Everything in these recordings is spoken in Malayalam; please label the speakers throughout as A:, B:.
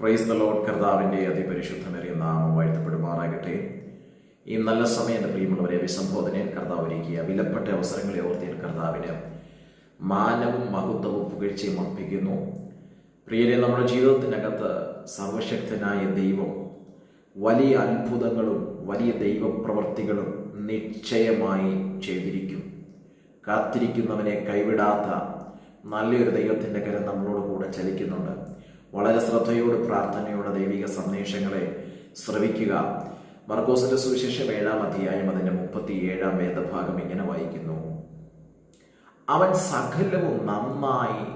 A: പ്രൈസ് ദ ലോഡ് കർത്താവിന്റെ അതിപരിശുദ്ധമേറിയ നാമം വാഴ്ത്തപ്പെടുമാറാകട്ടെ. ഈ നല്ല സമയം എന്റെ പ്രിയമുള്ളവരെ അഭിസംബോധനയിൽ കർത്താവ് ഒരുക്കിയ വിലപ്പെട്ട അവസരങ്ങളെ ഓർത്തിയ കർത്താവിന് മാനവും മഹത്വവും പുകഴ്ചയും അർപ്പിക്കുന്നു. പ്രിയരെ നമ്മുടെ ജീവിതത്തിനകത്ത് സർവശക്തനായ ദൈവം വലിയ അത്ഭുതങ്ങളും വലിയ ദൈവപ്രവർത്തികളും നിശ്ചയമായി ചെയ്തിരിക്കും. കാത്തിരിക്കുന്നവനെ കൈവിടാത്ത നല്ലൊരു ദൈവത്തിന്റെ കരം നമ്മളോട് കൂടെ ചലിക്കുന്നുണ്ട്. വളരെ ശ്രദ്ധയോട് പ്രാർത്ഥനയോടെ ദൈവിക സന്ദേശങ്ങളെ ശ്രവിക്കുക. മർക്കോസിന്റെ സുവിശേഷം ഏഴാം അധ്യായം അതിന്റെ മുപ്പത്തി ഏഴാം വേദഭാഗം ഇങ്ങനെ വായിക്കുന്നു. അവൻ സകലവും നന്നായി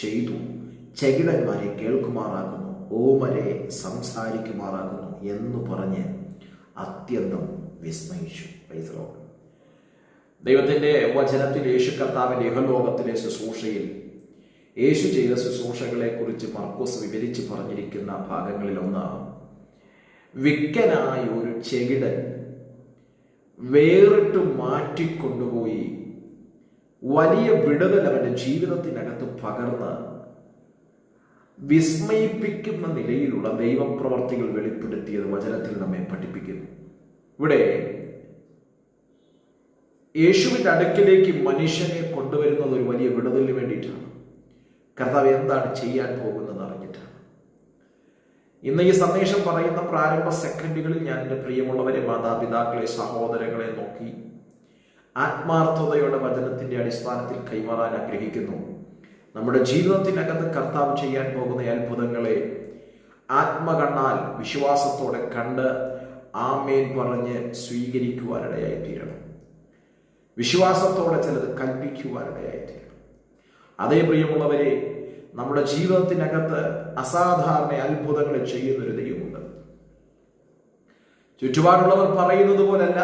A: ചെയ്തു. ചെകിടന്മാരെ കേൾക്കുമാറാകുന്നു ഓമരെ സംസാരിക്കുമാറാകുന്നു എന്ന് പറഞ്ഞ് അത്യന്തം വിസ്മയിച്ചു. ദൈവത്തിന്റെ വചനത്തിൽ യേശു കർത്താവിന്റെ യഹലോകത്തിലെ ശുശ്രൂഷയിൽ യേശു ചെയ്ത ശുശ്രൂഷകളെ കുറിച്ച് മർക്കോസ് വിവരിച്ച് പറഞ്ഞിരിക്കുന്ന ഭാഗങ്ങളിൽ ഒന്ന് വിക്കനായ ഒരു ചെകിടൻ വേറിട്ട് മാറ്റിക്കൊണ്ടുപോയി. വലിയ വിടുതൽ അവന്റെ ജീവിതത്തിനകത്ത് പകർന്ന് വിസ്മയിപ്പിക്കുന്ന നിലയിലുള്ള ദൈവപ്രവർത്തികൾ വെളിപ്പെടുത്തിയത് വചനത്തിൽ നമ്മെ പഠിപ്പിക്കുന്നു. ഇവിടെ യേശുവിന്റെ അടുക്കിലേക്ക് മനുഷ്യനെ കൊണ്ടുവരുന്നത് ഒരു വലിയ വിടുതലിന് വേണ്ടിയിട്ടാണ്. കർത്താവ് എന്താണ് ചെയ്യാൻ പോകുന്നത് അറിഞ്ഞിട്ടാണ്. ഇന്ന് ഈ സന്ദേശം പറയുന്ന പ്രാരംഭ സെക്കൻഡുകളിൽ ഞാൻ എന്റെ പ്രിയമുള്ളവരെ മാതാപിതാക്കളെ സഹോദരങ്ങളെ നോക്കി ആത്മാർത്ഥതയുടെ വചനത്തിന്റെ അടിസ്ഥാനത്തിൽ കൈമാറാൻ ആഗ്രഹിക്കുന്നു. നമ്മുടെ ജീവിതത്തിനകത്ത് കർത്താവ് ചെയ്യാൻ പോകുന്ന അത്ഭുതങ്ങളെ ആത്മകണ്ണാൽ വിശ്വാസത്തോടെ കണ്ട് ആമേൻ പറഞ്ഞ് സ്വീകരിക്കുവാനിടയായി തീരണം. വിശ്വാസത്തോടെ ചിലത് കൽപ്പിക്കുവാനിടയായി തീരണം. അതേ പ്രിയമുള്ളവരെ നമ്മുടെ ജീവിതത്തിനകത്ത് അസാധാരണ അത്ഭുതങ്ങൾ ചെയ്യുന്ന ഒരു ദൈവമുണ്ട്. ചുറ്റുപാടുള്ളവർ പറയുന്നത് പോലല്ല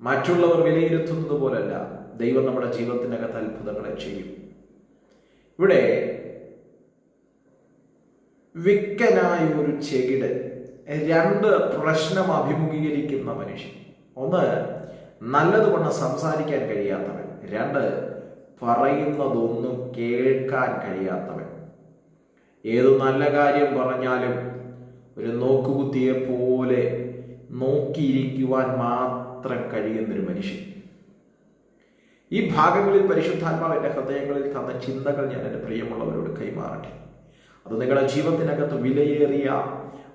A: മറ്റുള്ളവർ വിലയിരുത്തുന്നത് പോലല്ല. ദൈവം നമ്മുടെ ജീവിതത്തിനകത്ത് അത്ഭുതങ്ങളെ ചെയ്യും. ഇവിടെ വിക്കനായ ഒരു ചെകിട് രണ്ട് പ്രശ്നം അഭിമുഖീകരിക്കുന്ന മനുഷ്യൻ. ഒന്ന് നല്ലതുകൊണ്ട് സംസാരിക്കാൻ കഴിയാത്തവൻ. രണ്ട് പറയുന്നതൊന്നും കേൾക്കാൻ കഴിയാത്തവൻ. ഏത് നല്ല കാര്യം പറഞ്ഞാലും ഒരു നോക്കുകുത്തിയെ പോലെ നോക്കിയിരിക്കുവാൻ മാത്രം കഴിയുന്നൊരു മനുഷ്യൻ. ഈ ഭാഗങ്ങളിൽ പരിശുദ്ധാത്മാവ് എന്റെ ഹൃദയങ്ങളിൽ തന്ന ചിന്തകൾ ഞാൻ എന്റെ പ്രിയമുള്ളവരോട് കൈമാറട്ടെ. അത് നിങ്ങളുടെ ജീവിതത്തിനകത്ത് വിലയേറിയ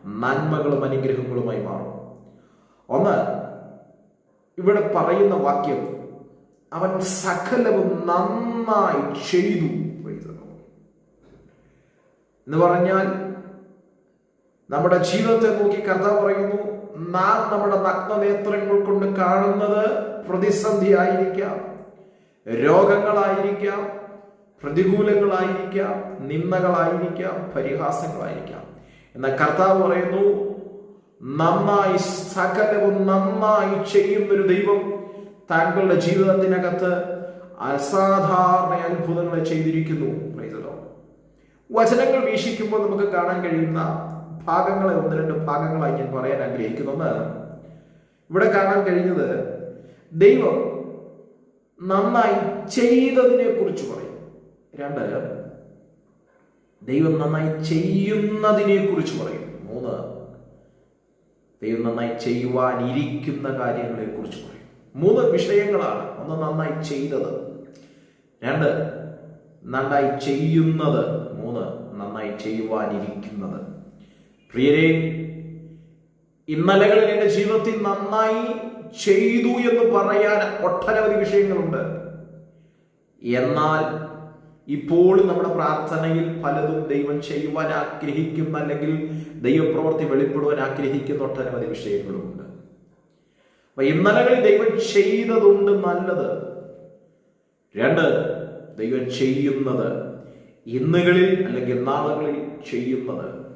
A: നന്മകളും അനുഗ്രഹങ്ങളുമായി മാറും. ഒന്ന് ഇവിടെ പറയുന്ന വാക്യം അവൻ സകലവും നന്നായി ചെയ്തു എന്ന് പറഞ്ഞാൽ നമ്മുടെ ജീവിതത്തെ നോക്കി കർത്താവ് പറയുന്നു നാം നമ്മുടെ നഗ്നനേത്രങ്ങൾ കൊണ്ട് കാണുന്നത് പ്രതിസന്ധി ആയിരിക്കാം രോഗങ്ങളായിരിക്കാം പ്രതികൂലങ്ങളായിരിക്കാം നിന്ദകളായിരിക്കാം പരിഹാസങ്ങളായിരിക്കാം. എന്നാൽ കർത്താവ് പറയുന്നു നന്നായി സകലവും നന്നായി ചെയ്യുന്നൊരു ദൈവം താങ്കളുടെ ജീവിതത്തിനകത്ത് അസാധാരണ അത്ഭുതങ്ങളെ ചെയ്തിരിക്കുന്നു. വചനങ്ങൾ വീക്ഷിക്കുമ്പോൾ നമുക്ക് കാണാൻ കഴിയുന്ന ഭാഗങ്ങളെ ഒന്ന് രണ്ട് ഭാഗങ്ങളായി ഞാൻ പറയാൻ ആഗ്രഹിക്കുന്നു. ഒന്ന് ഇവിടെ കാണാൻ കഴിഞ്ഞത് ദൈവം നന്നായി ചെയ്തതിനെ കുറിച്ച് പറയും. രണ്ട് ദൈവം നന്നായി ചെയ്യുന്നതിനെ കുറിച്ച് പറയും. മൂന്ന് ദൈവം നന്നായി ചെയ്യുവാനിരിക്കുന്ന കാര്യങ്ങളെ കുറിച്ച് പറയും. മൂന്ന് വിഷയങ്ങളാണ് ഒന്ന് നന്നായി ചെയ്തത്. രണ്ട് നന്നായി ചെയ്യുന്നത്. മൂന്ന് നന്നായി ചെയ്യുവാനിരിക്കുന്നത്. പ്രിയരെ ഇന്നലകളിൽ എന്റെ ജീവിതത്തിൽ നന്നായി ചെയ്തു എന്ന് പറയാൻ ഒട്ടനവധി വിഷയങ്ങളുണ്ട്. എന്നാൽ ഇപ്പോൾ നമ്മുടെ പ്രാർത്ഥനയിൽ പലതും ദൈവം ചെയ്യുവാൻ ആഗ്രഹിക്കുന്ന അല്ലെങ്കിൽ ദൈവപ്രവൃത്തി വെളിപ്പെടുവാൻ ആഗ്രഹിക്കുന്ന ഒട്ടനവധി വിഷയങ്ങളുമുണ്ട്. ഇന്നലകളിൽ ദൈവം ചെയ്തതുണ്ട് നല്ലത്. രണ്ട് ദൈവം ചെയ്യുന്നത് ഇന്നുകളിൽ അല്ലെങ്കിൽ നാളുകളിൽ ചെയ്യുന്നത്.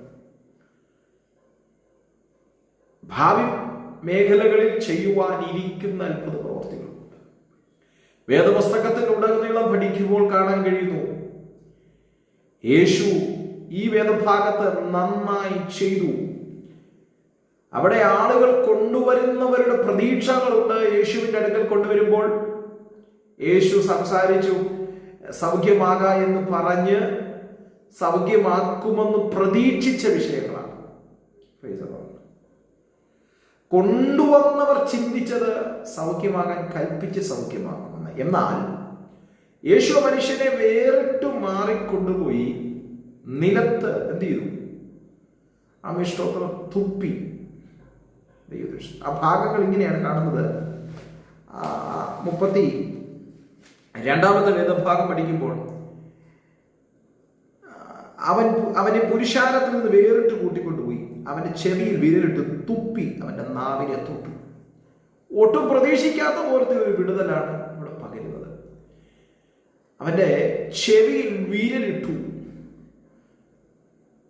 A: ഭാവി മേഖലകളിൽ ചെയ്യുവാനിരിക്കുന്ന അത്ഭുത പ്രവർത്തികളുണ്ട്. വേദപുസ്തകത്തിൽ ഉടനീളം പഠിക്കുമ്പോൾ കാണാൻ കഴിയുന്നു യേശു ഈ വേദഭാഗത്ത് നന്നായി ചെയ്തു. അവിടെ ആളുകൾ കൊണ്ടുവരുന്നവരുടെ പ്രതീക്ഷകളുണ്ട് യേശുവിന്റെ അടുക്കൽ കൊണ്ടുവരുമ്പോൾ. യേശു സംസാരിച്ചു സൗഖ്യമാക എന്ന് പറഞ്ഞ് സൗഖ്യമാക്കുമെന്ന് പ്രതീക്ഷിച്ച വിഷയങ്ങളാണ്. കൊണ്ടുവന്നവർ ചിന്തിച്ചത് സൗഖ്യമാകാൻ കൽപ്പിച്ച് സൗഖ്യമാക്കുമെന്ന്. എന്നാൽ യേശു മനുഷ്യനെ വേറിട്ട് മാറിക്കൊണ്ടുപോയി നിലത്ത് എന്ത് ചെയ്തു? അമിഷ്ടോത്രം തുപ്പി ദൈവദൃഷ്ടി ആ ഭാഗങ്ങൾ ഇങ്ങനെയാണ് കാണുന്നത്. മുപ്പത്തി രണ്ടാമത്തെ വേദഭാഗം പഠിക്കുമ്പോൾ അവൻ അവനെ പുരുഷാരത്തിൽ നിന്ന് വേറിട്ട് കൂട്ടിക്കൊണ്ടുപോയി. അവന്റെ ചെവിയിൽ വിരലിട്ട് തുപ്പി അവന്റെ നാവിനെ തുപ്പി. ഒട്ടും പ്രതീക്ഷിക്കാത്ത പോലത്തെ ഒരു വിടുതലാണ് ഇവിടെ പകരുന്നത്. അവന്റെ ചെവിയിൽ വിരലിട്ടു.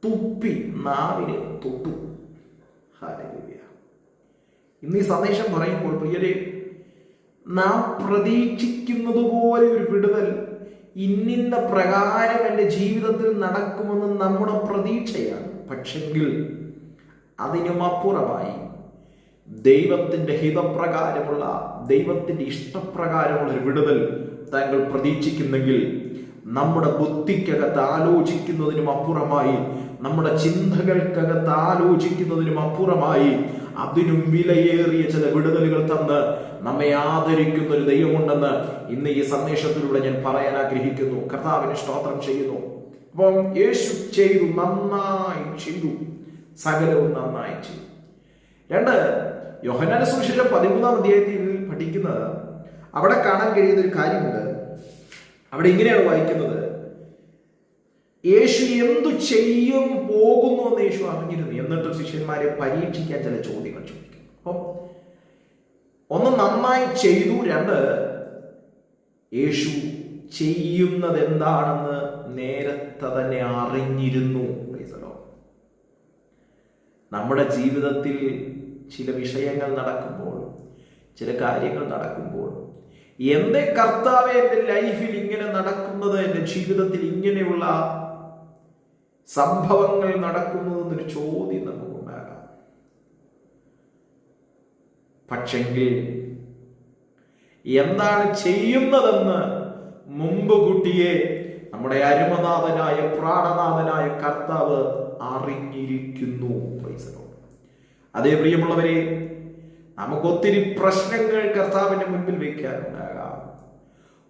A: തുപ്പി നാവിനെ തൊട്ടു. ഹല്ലേലൂയ. ഇന്ന് ഈ സന്ദേശം പറയുമ്പോൾ പ്രിയരെ നാം പ്രതീക്ഷിക്കുന്നത് പോലെ ഒരു വിടുതൽ ഇന്നിന്ന പ്രകാരം എന്റെ ജീവിതത്തിൽ നടക്കുമെന്ന് നമ്മുടെ പ്രതീക്ഷയാണ്. പക്ഷെങ്കിൽ അതിനുമപ്പുറമായി ദൈവത്തിന്റെ ഹിതപ്രകാരമുള്ള ദൈവത്തിന്റെ ഇഷ്ടപ്രകാരമുള്ള ഒരു വിടുതൽ താങ്കൾ പ്രതീക്ഷിക്കുന്നെങ്കിൽ നമ്മുടെ ബുദ്ധിക്കകത്ത് ആലോചിക്കുന്നതിനും അപ്പുറമായി നമ്മുടെ ചിന്തകൾക്കകത്ത് ആലോചിക്കുന്നതിനും അപ്പുറമായി അതിനും വിലയേറിയ ചില വിടുതലുകൾ തന്ന് നമ്മെ ആദരിക്കുന്ന ഒരു ദൈവമുണ്ടെന്ന് ഇന്ന് ഈ സന്ദേശത്തിലൂടെ ഞാൻ പറയാൻ ആഗ്രഹിക്കുന്നു. കർത്താവിനെ സ്തോത്രം ചെയ്യുന്നു. അപ്പം യേശു ചെയ്തു നന്നായി ചെയ്തു. സകലവും നന്നായി ചെയ്തു. രണ്ട് യോഹനാന സുവിശേഷം പതിമൂന്നാം അധ്യായത്തിൽ പഠിക്കുന്നത് അവിടെ കാണാൻ കഴിയുന്ന ഒരു കാര്യമുണ്ട്. അവിടെ ഇങ്ങനെയാണ് വായിക്കുന്നത്. യേശു എന്തു ചെയ്യും പോകുന്നു എന്ന് യേശു അറിഞ്ഞിരുന്നു. എന്നിട്ടും ശിഷ്യന്മാരെ പരീക്ഷിക്കാൻ ചില ചോദ്യങ്ങൾ ചോദിക്കും അപ്പം ഒന്ന് നന്നായി ചെയ്തു. രണ്ട് യേശു ചെയ്യുന്നത് എന്താണെന്ന് നേരത്തെ തന്നെ അറിഞ്ഞിരുന്നു. നമ്മുടെ ജീവിതത്തിൽ ചില വിഷയങ്ങൾ നടക്കുമ്പോൾ ചില കാര്യങ്ങൾ നടക്കുമ്പോൾ എന്റെ കർത്താവ് എന്റെ ലൈഫിൽ ഇങ്ങനെ നടക്കുന്നത് എന്റെ ജീവിതത്തിൽ ഇങ്ങനെയുള്ള സംഭവങ്ങൾ നടക്കുന്നു എന്നൊരു ചോദ്യം നമുക്കുണ്ടാകാം. പക്ഷെങ്കിൽ എന്താണ് ചെയ്യുന്നതെന്ന് മുമ്പ് കുട്ടിയെ നമ്മുടെ അരുമനാഥനായ പ്രാണനാഥനായ കർത്താവ് അറിഞ്ഞിരിക്കുന്നു. അതേ പ്രിയമുള്ളവരെ നമുക്കൊത്തിരി പ്രശ്നങ്ങൾ കർത്താവിന്റെ മുൻപിൽ വെക്കാനുണ്ടാകാം.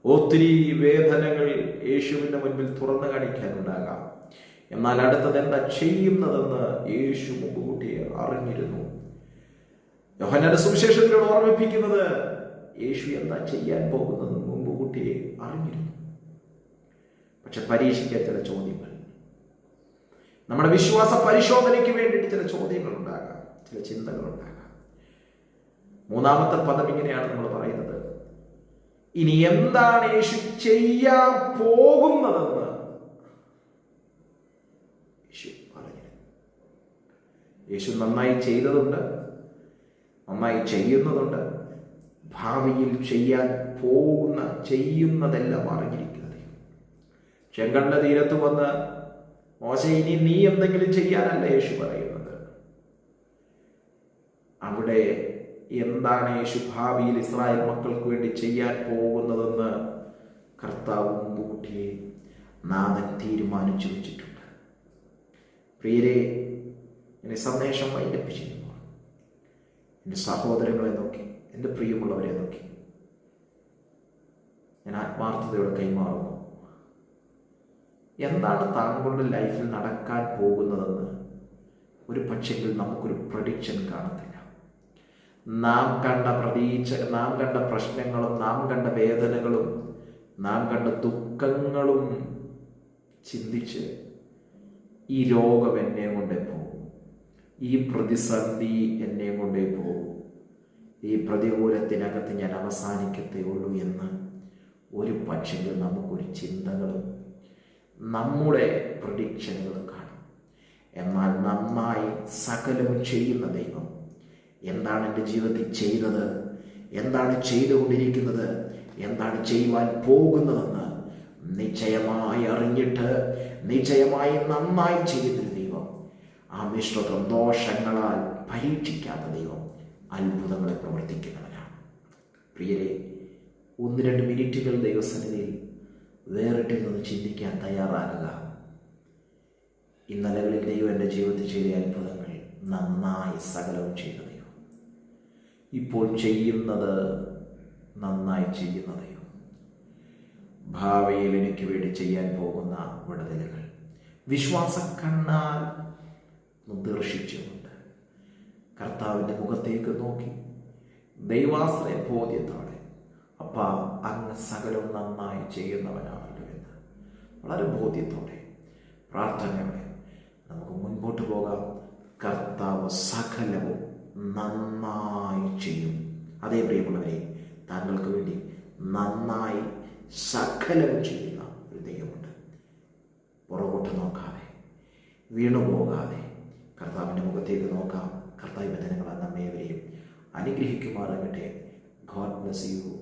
A: ഒത്തിരി വേദനകൾ യേശുവിന്റെ മുൻപിൽ തുറന്നു കാണിക്കാനുണ്ടാകാം. എന്നാൽ അടുത്തത് എന്താ? ചെയ്യുന്നതെന്ന് യേശു മുമ്പുകൂട്ടിയെ അറിഞ്ഞിരുന്നു. യോഹന്നാന്റെ സുവിശേഷത്തിലൂടെ ഓർമ്മിപ്പിക്കുന്നത് യേശു എന്താ ചെയ്യാൻ പോകുന്നത് മുമ്പ് കുട്ടിയെ അറിഞ്ഞിരുന്നു. പക്ഷെ പരീക്ഷിക്കാൻ ചില ചോദ്യങ്ങൾ. നമ്മുടെ വിശ്വാസ പരിശോധനയ്ക്ക് വേണ്ടിയിട്ട് ചില ചോദ്യങ്ങൾ ഉണ്ടാകാം. ചില ചിന്തകൾ ഉണ്ടാകാം. മൂന്നാമത്തെ പദം ഇങ്ങനെയാണ് നമ്മൾ പറയുന്നത്. ഇനി എന്താണ് യേശു ചെയ്യാൻ പോകുന്നതെന്ന് യേശു പറഞ്ഞു യേശു നന്നായി ചെയ്തതുണ്ട് നന്നായി ചെയ്യുന്നതുണ്ട്. ഭാവിയിൽ ചെയ്യാൻ പോകുന്ന ചെയ്യുന്നതെല്ലാം അറിഞ്ഞിരിക്കുന്നത് ചെങ്കണ്ട തീരത്ത് വന്ന് മോശ ഇനി നീ എന്തെങ്കിലും ചെയ്യാനല്ല യേശു പറയുന്നത്? അവിടെ എന്താണ് യേശു ഭാവിയിൽ ഇസ്രായേൽ മക്കൾക്ക് വേണ്ടി ചെയ്യാൻ പോകുന്നതെന്ന് കർത്താവ് മുമ്പുകൂട്ടിയെ നാഥൻ തീരുമാനിച്ചു വെച്ചിട്ടുണ്ട്. പ്രിയരെ എന്നെ സന്ദേശം ചെയ്യുമ്പോൾ എന്റെ സഹോദരങ്ങളെ നോക്കി എന്റെ പ്രിയമുള്ളവരെ നോക്കി. ഞാൻ ആത്മാർത്ഥതയോടെ കൈമാറുന്നു. എന്താണ് താങ്കളുടെ ലൈഫിൽ നടക്കാൻ പോകുന്നതെന്ന് ഒരു പക്ഷെങ്കിൽ നമുക്കൊരു പ്രഡിക്ഷൻ കാണത്തില്ല. നാം കണ്ട പ്രതീക്ഷ നാം കണ്ട പ്രശ്നങ്ങളും നാം കണ്ട വേദനകളും നാം കണ്ട ദുഃഖങ്ങളും ചിന്തിച്ച് ഈ രോഗം എന്നെ കൊണ്ടേ പോകും ഈ പ്രതിസന്ധി എന്നെ കൊണ്ടേ പോകും. ഈ പ്രതികൂലത്തിനകത്ത് ഞാൻ അവസാനിക്കത്തേ ഉള്ളൂ എന്ന് ഒരു പക്ഷെങ്കിൽ നമുക്കൊരു ചിന്തകളും നമ്മുടെ പ്രഡിക്ഷനുകളും കാണും. എന്നാൽ നന്നായി സകലവും ചെയ്യുന്ന ദൈവം എന്താണ് എന്റെ ജീവിതത്തിൽ ചെയ്തത്? എന്താണ് ചെയ്തുകൊണ്ടിരിക്കുന്നത്? എന്താണ് ചെയ്യുവാൻ പോകുന്നതെന്ന് നിശ്ചയമായി അറിഞ്ഞിട്ട് നിശ്ചയമായി നന്നായി ചെയ്യുന്നൊരു ദൈവം ആ മിശ്രത്വം ദോഷങ്ങളാൽ പരീക്ഷിക്കാത്ത ദൈവം അത്ഭുതങ്ങളെ പ്രവർത്തിക്കുന്നവനാണ്. പ്രിയരെ ഒന്ന് രണ്ട് മിനിറ്റുകൾ ദൈവസന്നിധിയിൽ വേറിട്ടിൽ നിന്ന് ചിന്തിക്കാൻ തയ്യാറാകുക. ഇന്നലകളിൽ ദൈവം എന്റെ ജീവിതത്തിൽ ചെയ്ത അത്ഭുതങ്ങൾ നന്നായി സകലവും ചെയ്ത ദൈവം. ഇപ്പോൾ ചെയ്യുന്നത് നന്നായി ചെയ്യുന്ന ദൈവം. ഭാവിയിൽ എനിക്ക് വേണ്ടി ചെയ്യാൻ പോകുന്ന വിടുതലുകൾ വിശ്വാസ കണ്ണാൽ നിർദ്ദേശിച്ചുകൊണ്ട് കർത്താവിന്റെ മുഖത്തേക്ക് നോക്കി. ദൈവാശ്രയ ബോധ്യത്തോടെ അപ്പ അങ്ങ് സകലവും നന്നായി ചെയ്യുന്നവനാണല്ലോ എന്ന്. വളരെ ബോധ്യത്തോടെ. പ്രാർത്ഥനയോടെ നമുക്ക് മുൻപോട്ട് പോകാം. കർത്താവ് സകലവും നന്നായി ചെയ്യും. അതേ പ്രിയമുള്ളവരെ താങ്കൾക്ക് വേണ്ടി നന്നായി സകലവും ചെയ്യുന്ന ഒരു ദൈവമുണ്ട്. പുറകോട്ട് നോക്കാതെ വീണുപോകാതെ കർത്താവിന്റെ മുഖത്തേക്ക് നോക്കാം. കർത്താവ് വചനങ്ങൾ നമ്മേവരെയും അനുഗ്രഹിക്കുമാറാകട്ടെ. God bless you